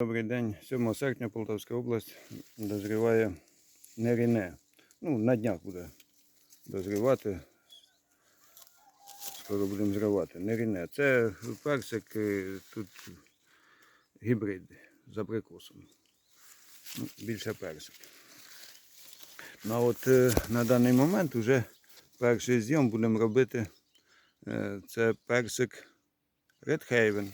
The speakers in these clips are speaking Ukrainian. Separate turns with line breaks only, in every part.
Добрий день. 7 серпня Полтавська область дозріває неріне. Ну, на днях буде дозрівати. Скоро будемо зривати. Неріне. Це персик, е, тут гібрид з абрикосом. Ну, більше персик. Ну, а от е, на даний момент вже перший зйом будемо робити. е, Це персик Haven.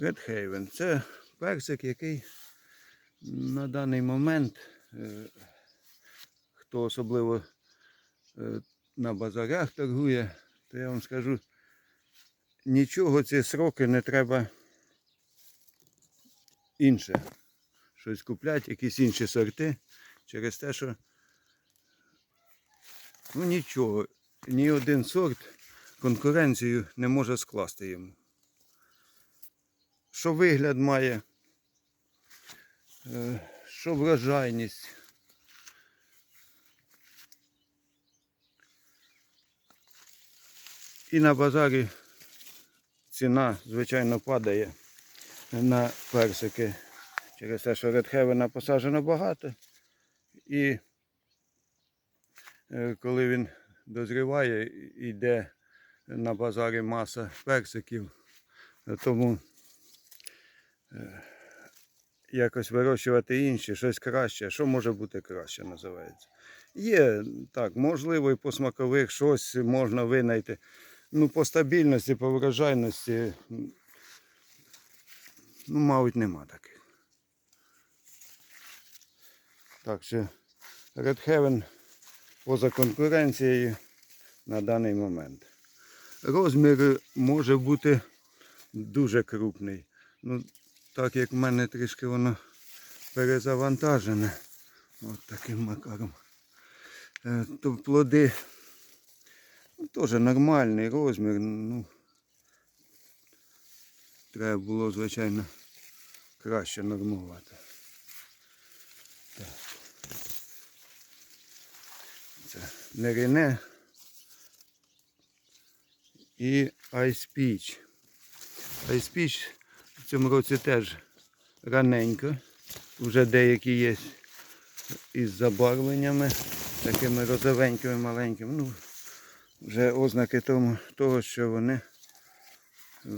Red. Це персик, який на даний момент, е, хто особливо е, на базарях торгує, то я вам скажу, нічого ці сроки не треба інше. Щось купляти, якісь інші сорти, через те, що ну нічого, ні один сорт конкуренцію не може скласти йому що вигляд має, е, що врожайність. І на базарі ціна, звичайно, падає на персики через те, що редхевена посаджено багато. І е, коли він дозріває, йде на базарі маса персиків, тому якось вирощувати інші, щось краще. Що може бути краще, називається. Є, так, можливо, і по смакових щось можна винайти. Ну, по стабільності, по врожайності, ну, мабуть, нема таких. Так що Red Heaven поза конкуренцією на даний момент. Розмір може бути дуже крупний. Ну, так як в мене трішки воно перезавантажене. От таким макаром. Е, То плоди ну, теж нормальний розмір. Ну, треба було, звичайно, краще нормувати. Так. Це нерине і Ice Peach. В цьому році теж раненько. Вже деякі є із забарвленнями, такими розовенькими маленькими. Ну, вже ознаки тому, того, що вони е,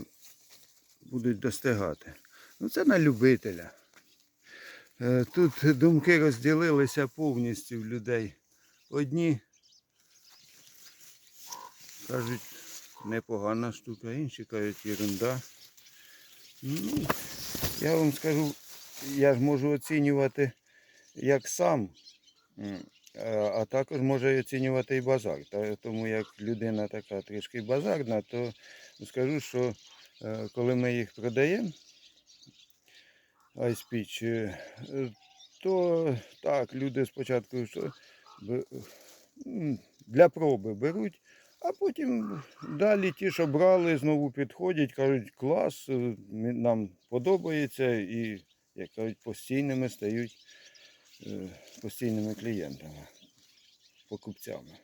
будуть достигати. Ну, це на любителя. Е, Тут думки розділилися повністю в людей. Одні кажуть, непогана штука, інші кажуть, ерунда. Ну, я вам скажу, я ж можу оцінювати як сам, а- також можу оцінювати і базар. Тому як людина така трішки базарна, то скажу, що е, коли ми їх продаємо, айспіч, то так, люди спочатку що, для проби беруть, а потім далі ті, що брали, знову підходять, кажуть, клас, е, нам подобається і, як кажуть, постійними стають е, постійними клієнтами, покупцями.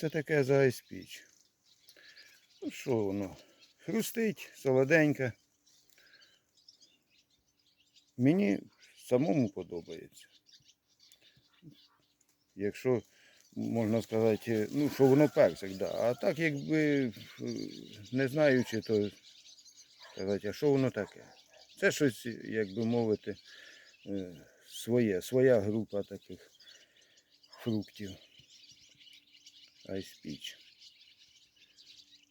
Це таке за айспіч. Ну що воно? Хрустить, солоденьке. Мені самому подобається. Якщо можна сказати, ну, що воно персик, да. А так якби не знаючи, то сказати, а що воно таке? Це щось, як би мовити, е, своє, своя група таких фруктів. Айспіч.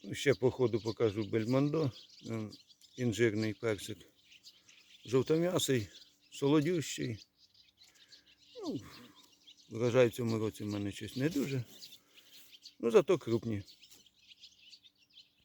Ну, Ще по ходу покажу бельмондо, е, інжирний персик. Жовтом'ясий, солодющий. Ну, врожай в цьому році в мене щось не дуже. Ну зато крупні.